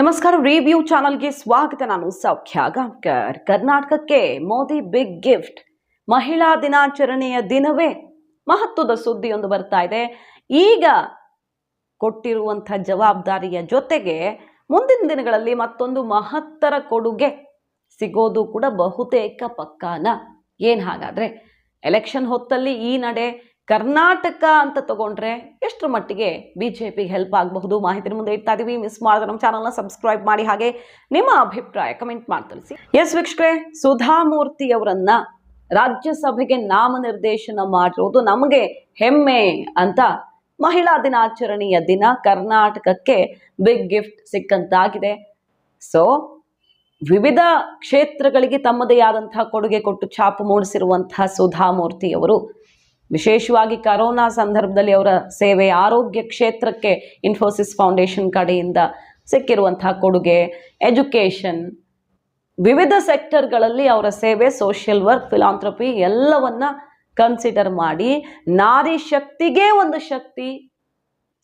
ನಮಸ್ಕಾರ ರಿವ್ಯೂ ಚಾನಲ್ಗೆ ಸ್ವಾಗತ. ನಾನು ಸೌಖ್ಯ ಗಾಂವ್ಕರ್. ಕರ್ನಾಟಕಕ್ಕೆ ಮೋದಿ ಬಿಗ್ ಗಿಫ್ಟ್ ಮಹಿಳಾ ದಿನಾಚರಣೆಯ ದಿನವೇ ಮಹತ್ವದ ಸುದ್ದಿಯೊಂದು ಬರ್ತಾ ಇದೆ. ಈಗ ಕೊಟ್ಟಿರುವಂಥ ಜವಾಬ್ದಾರಿಯ ಜೊತೆಗೆ ಮುಂದಿನ ದಿನಗಳಲ್ಲಿ ಮತ್ತೊಂದು ಮಹತ್ತರ ಕೊಡುಗೆ ಸಿಗೋದು ಕೂಡ ಬಹುತೇಕ ಪಕ್ಕಾನ. ಏನು ಹಾಗಾದ್ರೆ? ಎಲೆಕ್ಷನ್ ಹೊತ್ತಲ್ಲಿ ಈ ನಡೆ ಕರ್ನಾಟಕ ಅಂತ ತಗೊಂಡ್ರೆ ಎಷ್ಟರ ಮಟ್ಟಿಗೆ ಬಿ ಜೆ ಪಿಗೆ ಹೆಲ್ಪ್ ಆಗಬಹುದು? ಮಾಹಿತಿ ಮುಂದೆ ಇಡ್ತಾ ಇದೀವಿ. ಮಿಸ್ ಮಾಡಿದ್ರೆ ನಮ್ಮ ಚಾನಲ್ನ ಸಬ್ಸ್ಕ್ರೈಬ್ ಮಾಡಿ ಹಾಗೆ ನಿಮ್ಮ ಅಭಿಪ್ರಾಯ ಕಮೆಂಟ್ ಮಾಡಿ ತಿಳಿಸಿ. ಎಸ್ ವೀಕ್ಷಕರೇ, ಸುಧಾಮೂರ್ತಿ ಅವರನ್ನ ರಾಜ್ಯಸಭೆಗೆ ನಾಮನಿರ್ದೇಶನ ಮಾಡಿರೋದು ನಮಗೆ ಹೆಮ್ಮೆ ಅಂತ ಮಹಿಳಾ ದಿನಾಚರಣೆಯ ದಿನ ಕರ್ನಾಟಕಕ್ಕೆ ಬಿಗ್ ಗಿಫ್ಟ್ ಸಿಕ್ಕಂತಾಗಿದೆ. ಸೊ ವಿವಿಧ ಕ್ಷೇತ್ರಗಳಿಗೆ ತಮ್ಮದೇ ಆದಂತಹ ಕೊಡುಗೆ ಕೊಟ್ಟು ಛಾಪು ಮೂಡಿಸಿರುವಂತಹ ಸುಧಾಮೂರ್ತಿ ಅವರು ವಿಶೇಷವಾಗಿ ಕರೋನಾ ಸಂದರ್ಭದಲ್ಲಿ ಅವರ ಸೇವೆ ಆರೋಗ್ಯ ಕ್ಷೇತ್ರಕ್ಕೆ ಇನ್ಫೋಸಿಸ್ ಫೌಂಡೇಶನ್ ಕಡೆಯಿಂದ ಸಿಕ್ಕಿರುವಂತಹ ಕೊಡುಗೆ ಎಜುಕೇಷನ್ ವಿವಿಧ ಸೆಕ್ಟರ್ಗಳಲ್ಲಿ ಅವರ ಸೇವೆ ಸೋಷಿಯಲ್ ವರ್ಕ್ ಫಿಲಾಂಥ್ರಪಿ ಎಲ್ಲವನ್ನ ಕನ್ಸಿಡರ್ ಮಾಡಿ ನಾರಿ ಶಕ್ತಿಗೆ ಒಂದು ಶಕ್ತಿ.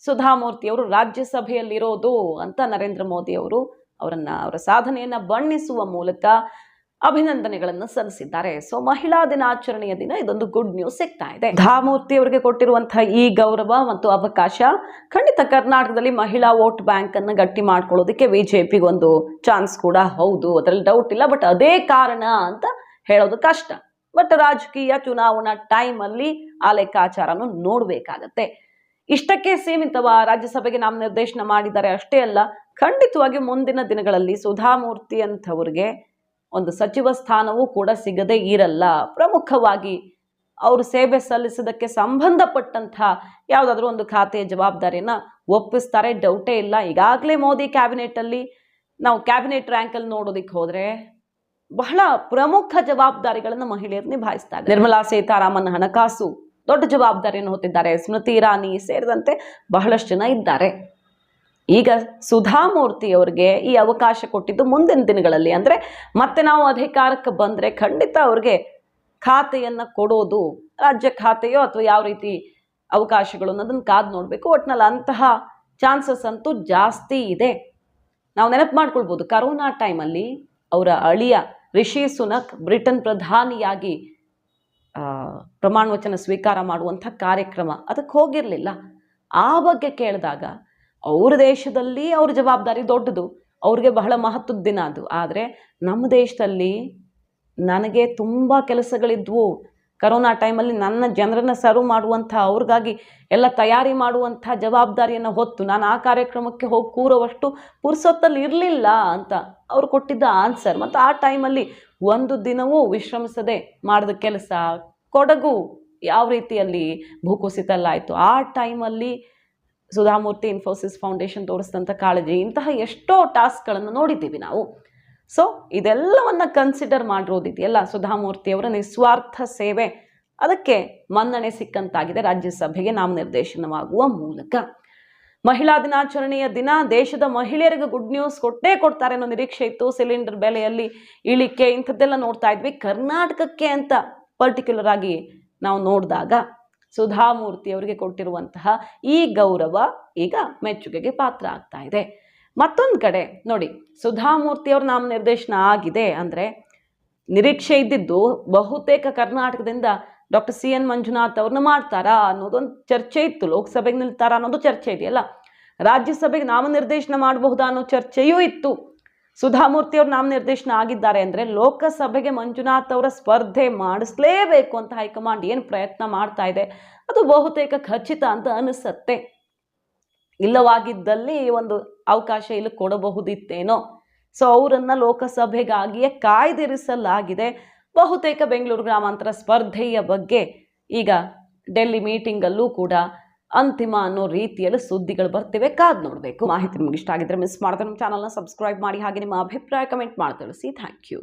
ಸುಧಾಮೂರ್ತಿಯವರು ರಾಜ್ಯಸಭೆಯಲ್ಲಿರೋದು ಅಂತ ನರೇಂದ್ರ ಮೋದಿ ಅವರು ಅವರನ್ನು, ಅವರ ಸಾಧನೆಯನ್ನ ಬಣ್ಣಿಸುವ ಮೂಲಕ ಅಭಿನಂದನೆಗಳನ್ನು ಸಲ್ಲಿಸಿದ್ದಾರೆ. ಸೊ ಮಹಿಳಾ ದಿನಾಚರಣೆಯ ದಿನ ಇದೊಂದು ಗುಡ್ ನ್ಯೂಸ್ ಸಿಗ್ತಾ ಇದೆ. ಧಾಮೂರ್ತಿ ಅವರಿಗೆ ಕೊಟ್ಟಿರುವಂತಹ ಈ ಗೌರವ ಮತ್ತು ಅವಕಾಶ ಖಂಡಿತ ಕರ್ನಾಟಕದಲ್ಲಿ ಮಹಿಳಾ ವೋಟ್ ಬ್ಯಾಂಕ್ ಅನ್ನು ಗಟ್ಟಿ ಮಾಡ್ಕೊಳ್ಳೋದಕ್ಕೆ ಬಿಜೆಪಿಗೆ ಒಂದು ಚಾನ್ಸ್ ಕೂಡ ಹೌದು. ಅದರಲ್ಲಿ ಡೌಟ್ ಇಲ್ಲ ಬಟ್ ಅದೇ ಕಾರಣ ಅಂತ ಹೇಳೋದು ಕಷ್ಟ. ಬಟ್ ರಾಜಕೀಯ ಚುನಾವಣಾ ಟೈಮ್ ಅಲ್ಲಿ ಆ ಲೆಕ್ಕಾಚಾರನು ನೋಡಬೇಕಾಗತ್ತೆ. ಇಷ್ಟಕ್ಕೆ ಸೀಮಿತವ? ರಾಜ್ಯಸಭೆಗೆ ನಾಮ ನಿರ್ದೇಶನ ಮಾಡಿದ್ದಾರೆ ಅಷ್ಟೇ ಅಲ್ಲ ಖಂಡಿತವಾಗಿ ಮುಂದಿನ ದಿನಗಳಲ್ಲಿ ಸುಧಾಮೂರ್ತಿ ಅಂಥವ್ರಿಗೆ ಒಂದು ಸಚಿವ ಸ್ಥಾನವೂ ಕೂಡ ಸಿಗದೇ ಇರಲ್ಲ. ಪ್ರಮುಖವಾಗಿ ಅವರು ಸೇವೆ ಸಲ್ಲಿಸೋದಕ್ಕೆ ಸಂಬಂಧಪಟ್ಟಂಥ ಯಾವುದಾದ್ರೂ ಒಂದು ಖಾತೆಯ ಜವಾಬ್ದಾರಿಯನ್ನ ಒಪ್ಪಿಸ್ತಾರೆ. ಡೌಟೇ ಇಲ್ಲ. ಈಗಾಗಲೇ ಮೋದಿ ಕ್ಯಾಬಿನೆಟಲ್ಲಿ ನಾವು ಕ್ಯಾಬಿನೆಟ್ ರ್ಯಾಂಕಲ್ಲಿ ನೋಡೋದಕ್ಕೆ ಹೋದರೆ ಬಹಳ ಪ್ರಮುಖ ಜವಾಬ್ದಾರಿಗಳನ್ನು ಮಹಿಳೆಯರು ನಿಭಾಯಿಸ್ತಾರೆ ನಿರ್ಮಲಾ ಸೀತಾರಾಮನ್ ಹಣಕಾಸು ದೊಡ್ಡ ಜವಾಬ್ದಾರಿಯನ್ನು ಹೊತ್ತಿದ್ದಾರೆ. ಸ್ಮೃತಿ ಇರಾನಿ ಸೇರಿದಂತೆ ಬಹಳಷ್ಟು ಜನ ಇದ್ದಾರೆ. ಈಗ ಸುಧಾಮೂರ್ತಿ ಅವ್ರಿಗೆ ಈ ಅವಕಾಶ ಕೊಟ್ಟಿದ್ದು ಮುಂದಿನ ದಿನಗಳಲ್ಲಿ. ಅಂದರೆ ಮತ್ತೆ ನಾವು ಅಧಿಕಾರಕ್ಕೆ ಬಂದರೆ ಖಂಡಿತ ಅವ್ರಿಗೆ ಖಾತೆಯನ್ನು ಕೊಡೋದು, ರಾಜ್ಯ ಖಾತೆಯೋ ಅಥವಾ ಯಾವ ರೀತಿ ಅವಕಾಶಗಳು ಅನ್ನೋದನ್ನು ಕಾದು ನೋಡಬೇಕು. ಒಟ್ನಲ್ಲಿ ಅಂತಹ ಚಾನ್ಸಸ್ ಅಂತೂ ಜಾಸ್ತಿ ಇದೆ. ನಾವು ನೆನಪು ಮಾಡ್ಕೊಳ್ಬೋದು, ಕರೋನಾ ಟೈಮಲ್ಲಿ ಅವರ ಅಳಿಯ ರಿಷಿ ಸುನಕ್ ಬ್ರಿಟನ್ ಪ್ರಧಾನಿಯಾಗಿ ಪ್ರಮಾಣ ವಚನ ಸ್ವೀಕಾರ ಮಾಡುವಂಥ ಕಾರ್ಯಕ್ರಮ. ಅದಕ್ಕೆ ಹೋಗಿರಲಿಲ್ಲ. ಆ ಬಗ್ಗೆ ಕೇಳಿದಾಗ ಅವ್ರ ದೇಶದಲ್ಲಿ ಅವ್ರ ಜವಾಬ್ದಾರಿ ದೊಡ್ಡದು, ಅವ್ರಿಗೆ ಬಹಳ ಮಹತ್ವದ ದಿನ ಅದು. ಆದರೆ ನಮ್ಮ ದೇಶದಲ್ಲಿ ನನಗೆ ತುಂಬ ಕೆಲಸಗಳಿದ್ವು. ಕರೋನಾ ಟೈಮಲ್ಲಿ ನನ್ನ ಜನರನ್ನು ಸರ್ವ್ ಮಾಡುವಂಥ, ಅವ್ರಿಗಾಗಿ ಎಲ್ಲ ತಯಾರಿ ಮಾಡುವಂಥ ಜವಾಬ್ದಾರಿಯನ್ನು ಹೊತ್ತು ನಾನು ಆ ಕಾರ್ಯಕ್ರಮಕ್ಕೆ ಹೋಗಿ ಕೂರೋವಷ್ಟು ಪುರ್ಸೊತ್ತಲ್ಲಿ ಇರಲಿಲ್ಲ ಅಂತ ಅವ್ರು ಕೊಟ್ಟಿದ್ದ ಆನ್ಸರ್ ಮತ್ತು ಆ ಟೈಮಲ್ಲಿ ಒಂದು ದಿನವೂ ವಿಶ್ರಮಿಸದೆ ಮಾಡಿದ ಕೆಲಸ ಕೊಡಗು ಯಾವ ರೀತಿಯಲ್ಲಿ ಭೂಕುಸಿತಲ್ಲಾಯಿತು ಆ ಟೈಮಲ್ಲಿ ಸುಧಾಮೂರ್ತಿ ಇನ್ಫೋಸಿಸ್ ಫೌಂಡೇಶನ್ ತೋರಿಸಿದಂಥ ಕಾಳಜಿ, ಇಂತಹ ಎಷ್ಟೋ ಟಾಸ್ಕ್ಗಳನ್ನು ನೋಡಿದ್ದೀವಿ ನಾವು. ಸೊ ಇದೆಲ್ಲವನ್ನು ಕನ್ಸಿಡರ್ ಮಾಡಿರೋದಿದೆಯಲ್ಲ ಸುಧಾಮೂರ್ತಿಯವರ ನಿಸ್ವಾರ್ಥ ಸೇವೆ. ಅದಕ್ಕೆ ಮನ್ನಣೆ ಸಿಕ್ಕಂತಾಗಿದೆ ರಾಜ್ಯಸಭೆಗೆ ನಾಮನಿರ್ದೇಶನವಾಗುವ ಮೂಲಕ. ಮಹಿಳಾ ದಿನಾಚರಣೆಯ ದಿನ ದೇಶದ ಮಹಿಳೆಯರಿಗೆ ಗುಡ್ ನ್ಯೂಸ್ ಕೊಟ್ಟೇ ಕೊಡ್ತಾರೆ ಅನ್ನೋ ನಿರೀಕ್ಷೆ ಇತ್ತು. ಸಿಲಿಂಡರ್ ಬೆಲೆಯಲ್ಲಿ ಇಳಿಕೆ, ಇಂಥದ್ದೆಲ್ಲ ನೋಡ್ತಾ ಇದ್ವಿ. ಕರ್ನಾಟಕಕ್ಕೆ ಅಂತ ಪರ್ಟಿಕ್ಯುಲರ್ ಆಗಿ ನಾವು ನೋಡಿದಾಗ ಸುಧಾಮೂರ್ತಿ ಅವರಿಗೆ ಕೊಟ್ಟಿರುವಂತಹ ಈ ಗೌರವ ಈಗ ಮೆಚ್ಚುಗೆಗೆ ಪಾತ್ರ ಆಗ್ತಾ ಇದೆ. ಮತ್ತೊಂದು ಕಡೆ ನೋಡಿ, ಸುಧಾಮೂರ್ತಿ ಅವ್ರ ನಾಮನಿರ್ದೇಶನ ಆಗಿದೆ ಅಂದರೆ ನಿರೀಕ್ಷೆ ಇದ್ದಿದ್ದು ಬಹುತೇಕ ಕರ್ನಾಟಕದಿಂದ ಡಾಕ್ಟರ್ ಸಿ ಎನ್ ಮಂಜುನಾಥ್ ಅವ್ರನ್ನ ಮಾಡ್ತಾರಾ ಅನ್ನೋದೊಂದು ಚರ್ಚೆ ಇತ್ತು, ಲೋಕಸಭೆಗೆ ನಿಲ್ತಾರ ಅನ್ನೋದು ಚರ್ಚೆ ಇದೆಯಲ್ಲ? ರಾಜ್ಯಸಭೆಗೆ ನಾಮನಿರ್ದೇಶನ ಮಾಡಬಹುದಾ ಅನ್ನೋ ಚರ್ಚೆಯೂ ಇತ್ತು. ಸುಧಾಮೂರ್ತಿ ನಾಮ ನಿರ್ದೇಶನ ಆಗಿದ್ದಾರೆ ಅಂದರೆ ಲೋಕಸಭೆಗೆ ಮಂಜುನಾಥ್ ಅವರ ಸ್ಪರ್ಧೆ ಮಾಡಿಸ್ಲೇಬೇಕು ಅಂತ ಹೈಕಮಾಂಡ್ ಏನು ಪ್ರಯತ್ನ ಮಾಡ್ತಾ ಇದೆ, ಅದು ಬಹುತೇಕ ಖಚಿತ ಅಂತ ಅನಿಸತ್ತೆ. ಇಲ್ಲವಾಗಿದ್ದಲ್ಲಿ ಒಂದು ಅವಕಾಶ ಇಲ್ಲಿ ಕೊಡಬಹುದಿತ್ತೇನೋ. ಸೊ ಅವರನ್ನು ಲೋಕಸಭೆಗಾಗಿಯೇ ಕಾಯ್ದಿರಿಸಲಾಗಿದೆ. ಬಹುತೇಕ ಬೆಂಗಳೂರು ಗ್ರಾಮಾಂತರ ಸ್ಪರ್ಧೆಯ ಬಗ್ಗೆ ಈಗ ಡೆಲ್ಲಿ ಮೀಟಿಂಗಲ್ಲೂ ಕೂಡ ಅಂತಿಮ ಅನ್ನೋ ರೀತಿಯಲ್ಲಿ ಸುದ್ದಿಗಳು ಬರ್ತಿವೆ. ಕಾದ್ ನೋಡಬೇಕು. ಮಾಹಿತಿ ನಿಮಗೆ ಇಷ್ಟ ಆಗಿದ್ರೆ ಮಿಸ್ ಮಾಡಿದ್ರೆ ನಮ್ಮ ಚಾನಲ್ನ ಸಬ್ಸ್ಕ್ರೈಬ್ ಮಾಡಿ. ಹಾಗೆ ನಿಮ್ಮ ಅಭಿಪ್ರಾಯ ಕಮೆಂಟ್ ಮಾಡಿ ತಿಳಿಸಿ ಥ್ಯಾಂಕ್ ಯು